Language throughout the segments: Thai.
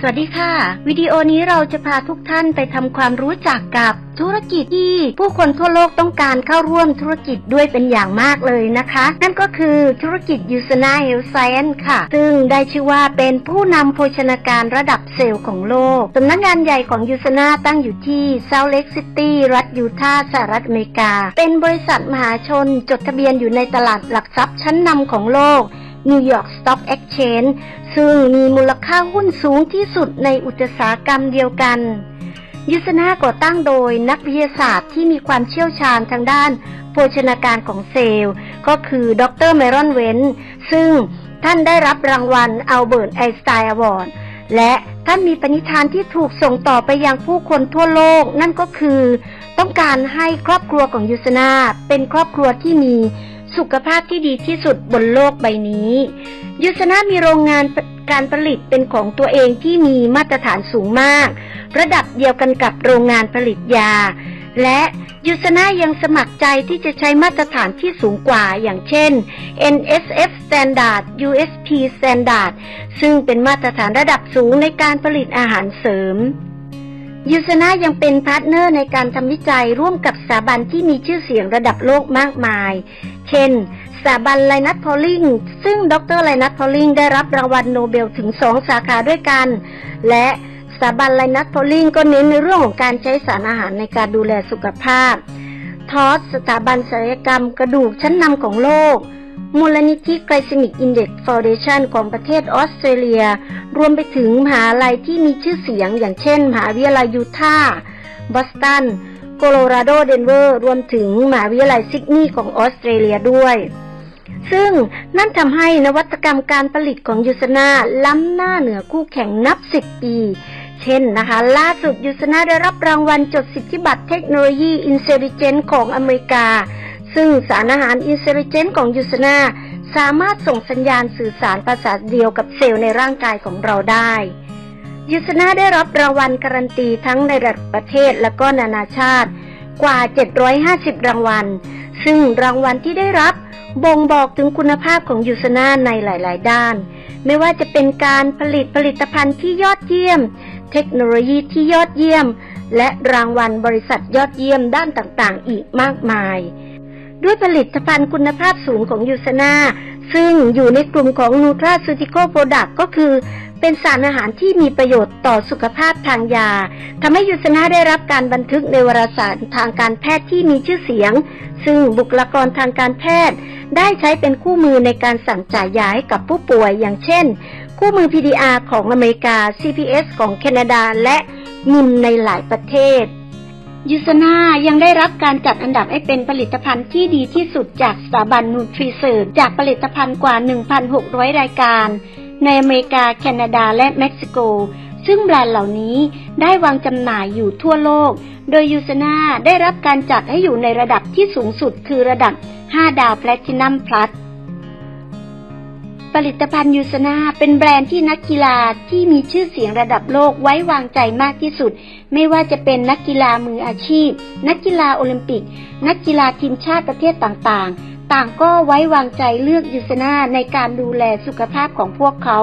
สวัสดีค่ะ วิดีโอนี้เราจะพาทุกท่านไปทำความรู้จักกับธุรกิจที่ผู้คนทั่วโลกต้องการเข้าร่วมธุรกิจด้วยเป็นอย่างมากเลยนะคะ นั่นก็คือธุรกิจ u s a n a Health Science ค่ะ ซึ่งได้ชื่อว่าเป็นผู้นำโภชนาการระดับเซลล์ของโลกสำนักงานใหญ่ของ u s a n a ตั้งอยู่ที่ Salt Lake City รัฐยูทาห์สหรัฐอเมริกา เป็นบริษัทมหาชนจดทะเบียนอยู่ในตลาดหลักทรัพย์ชั้นนำของโลก New York Stock Exchange ซึ่งมีมูลค่าหุ้นสูงที่สุดในอุตสาหกรรมเดียวกัน ยุสนาก่อตั้งโดยนักวิทยาศาสตร์ที่มีความเชี่ยวชาญทางด้านโภชนาการของเซลล์ ก็คือดรเมรอนเวนซึ่งท่านได้รับรางวัลอัลเบิร์ตไอสไตน์อวอร์ดและท่านมีปณิธานที่ถูกส่งต่อไปยังผู้คนทั่วโลก นั่นก็คือ ต้องการให้ครอบครัวของยุสนาเป็นครอบครัวที่มี สุขภาพที่ดีที่สุดบนโลกใบนี้ ยุสนามีโรงงานการผลิตเป็นของตัวเองที่มีมาตรฐานสูงมาก ระดับเดียวกันกับโรงงานผลิตยา และยุสนายังสมัครใจที่จะใช้มาตรฐานที่สูงกว่าอย่างเช่น NSF Standard USP Standard ซึ่งเป็นมาตรฐานระดับสูงในการผลิตอาหารเสริมยูสนายังเป็นพาร์ทเนอร์ในการทำวิจัยร่วมกับสถาบันที่มีชื่อเสียงระดับโลกมากมาย เช่น สถาบันไลนัทพอลลิง ซึ่งดรไลนัทพอลลิง ได้รับรางวัลโนเบลถึงสองสาขาด้วยกัน และสถาบันไลนัทพอลลิงก็เน้นในเรื่องของการใช้สารอาหารในการดูแลสุขภาพ ทอสสถาบันศัลยกรรมกระดูกชั้นนำของโลก มูลนิธิไกลซิมิกอินเด็กซ์ฟาวเดชันของประเทศออสเตรเลีย รวมไปถึงมหาลัยที่มีชื่อเสียงอย่างเช่นมหาวิทยาลัยยูทาห์บอสตัน โคโลราโดเดนเวอร์รวมถึงมหาวิทยาลัยซิดนีย์ของออสเตรเลียด้วย ซึ่งนั่นทำให้นวัตกรรมการผลิตของยูสนาล้ำหน้าเหนือคู่แข่งนับสิบปี เช่นนะคะ ล่าสุดยูสนาได้รับรางวัลจดสิทธิบัตรเทคโนโลยีอินเซริเจนของอเมริกา ซึ่งสารอาหารอินเซริเจนของยูสนาสามารถส่งสัญญาณสื่อสารภาษาเดียวกับเซลล์ในร่างกายของเราได้ ยูสนาได้รับรางวัลการันตีทั้งในระดับประเทศและก็นานาชาติกว่า 750 รางวัล ซึ่งรางวัลที่ได้รับบ่งบอกถึงคุณภาพของยูสนาในหลาย ๆ ด้าน ไม่ว่าจะเป็นการผลิตผลิตภัณฑ์ที่ยอดเยี่ยม เทคโนโลยีที่ยอดเยี่ยม และรางวัลบริษัทยอดเยี่ยมด้านต่าง ๆ อีกมากมาย ด้วยผลิตภัณฑ์คุณภาพสูงของยูสนาซึ่งอยู่ในกลุ่มของนูทราซูติโกโปรดักก็คือ เป็นสารอาหารที่มีประโยชน์ต่อสุขภาพทางยาทำให้ยูสนาได้รับการบันทึกในวารสารทางการแพทย์ที่มีชื่อเสียง ซึ่งบุคลากรทางการแพทย์ ได้ใช้เป็นคู่มือในการสั่งจ่ายยาให้กับผู้ป่วยอย่างเช่น คู่มือ PDR ของอเมริกา CPS ของแคนาดาและมิมในหลายประเทศยูสนายังได้รับการจัดอันดับให้เป็นผลิตภัณฑ์ที่ดีที่สุดจากสถาบันนูทริเซิร์จากผลิตภัณฑ์กว่า 1,600 รายการ ในอเมริกาแคนาดาและเม็กซิโก ซึ่งแบรนด์เหล่านี้ได้วางจำหน่ายอยู่ทั่วโลก โดยยูสนาได้รับการจัดให้อยู่ในระดับที่สูงสุดคือระดับ 5 ดาวแพลตินัมพลัสผลิตภัณฑ์ยูสนาเป็นแบรนด์ที่นักกีฬาที่มีชื่อเสียงระดับโลกไว้วางใจมากที่สุด ไม่ว่าจะเป็นนักกีฬามืออาชีพ นักกีฬาโอลิมปิก นักกีฬาทีมชาติประเทศต่างๆ ต่างก็ไว้วางใจเลือกยูสนาในการดูแลสุขภาพของพวกเขา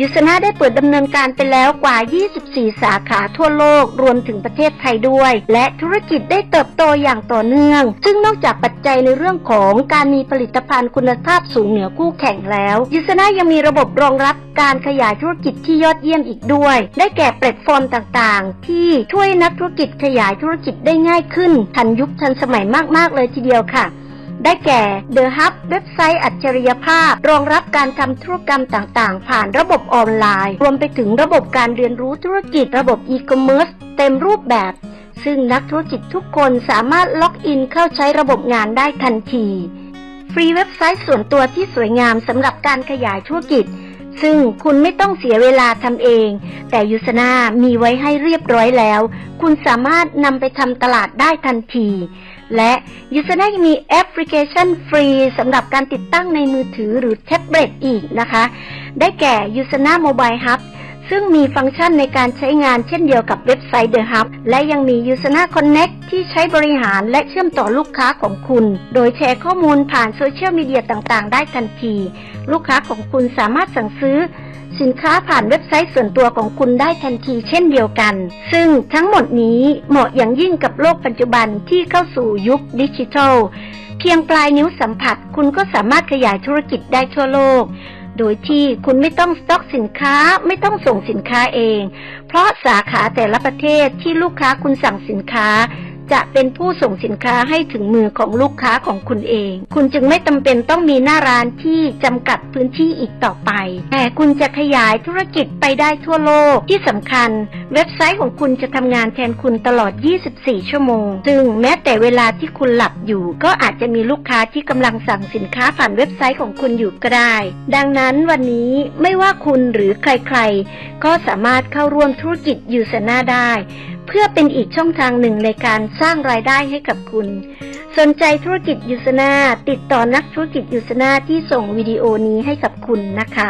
ยูสนาได้เปิดดำเนินการไปแล้วกว่า 24 สาขาทั่วโลกรวมถึงประเทศไทยด้วย และธุรกิจได้เติบโตอย่างต่อเนื่อง ซึ่งนอกจากปัจจัยในเรื่องของการมีผลิตภัณฑ์คุณภาพสูงเหนือคู่แข่งแล้วยูสนายังมีระบบรองรับการขยายธุรกิจที่ยอดเยี่ยมอีกด้วย ได้แก่แพลตฟอร์มต่างๆ ที่ช่วยนักธุรกิจขยายธุรกิจได้ง่ายขึ้นทันยุคทันสมัยมากๆเลยทีเดียวค่ะ ได้แก่ The Hub เว็บไซต์อัจฉริยภาพ รองรับการทำธุรกรรมต่างๆ ผ่านระบบออนไลน์ รวมไปถึงระบบการเรียนรู้ธุรกิจระบบอีคอมเมิร์ซเต็มรูปแบบ ซึ่งนักธุรกิจทุกคนสามารถล็อกอินเข้าใช้ระบบงานได้ทันที ฟรีเว็บไซต์ส่วนตัวที่สวยงามสำหรับการขยายธุรกิจ ซึ่งคุณไม่ต้องเสียเวลาทำเอง แต่ยูสนามีไว้ให้เรียบร้อยแล้ว คุณสามารถนำไปทำตลาดได้ทันที และยูสนายังมีแอปพลิเคชันฟรีสำหรับการติดตั้งในมือถือหรือแท็บเล็ตอีกนะคะ ได้แก่ยูสนาโมบายฮับ ซึ่งมีฟังก์ชันในการใช้งานเช่นเดียวกับเว็บไซต์ The Hub และยังมี Usana Connect ที่ใช้บริหารและเชื่อมต่อลูกค้าของคุณ โดยแชร์ข้อมูลผ่านโซเชียลมีเดียต่างๆ ได้ทันที ลูกค้าของคุณสามารถสั่งซื้อ สินค้าผ่านเว็บไซต์ส่วนตัวของคุณได้ทันทีเช่นเดียวกัน ซึ่งทั้งหมดนี้เหมาะอย่างยิ่งกับโลกปัจจุบันที่เข้าสู่ยุคดิจิทัล เพียงปลายนิ้วสัมผัส คุณก็สามารถขยายธุรกิจได้ทั่วโลก โดยที่คุณไม่ต้องสต็อกสินค้าไม่ต้องส่งสินค้าเอง เพราะสาขาแต่ละประเทศที่ลูกค้าคุณสั่งสินค้า จะเป็นผู้ส่งสินค้าให้ถึงมือของลูกค้าของคุณเอง คุณจึงไม่จำเป็นต้องมีหน้าร้านที่จำกัดพื้นที่อีกต่อไป แต่คุณจะขยายธุรกิจไปได้ทั่วโลกที่สำคัญ เว็บไซต์ของคุณจะทำงานแทนคุณตลอด 24 ชั่วโมง ซึ่งแม้แต่เวลาที่คุณหลับอยู่ ก็อาจจะมีลูกค้าที่กำลังสั่งสินค้าผ่านเว็บไซต์ของคุณอยู่ก็ได้ ดังนั้นวันนี้ไม่ว่าคุณหรือใครๆ ก็สามารถเข้าร่วมธุรกิจยูเซนาได้ เพื่อเป็นอีกช่องทางหนึ่งในการสร้างรายได้ให้กับคุณ สนใจธุรกิจยูสนาติดต่อนักธุรกิจยูสนาที่ส่งวิดีโอนี้ให้กับคุณนะคะ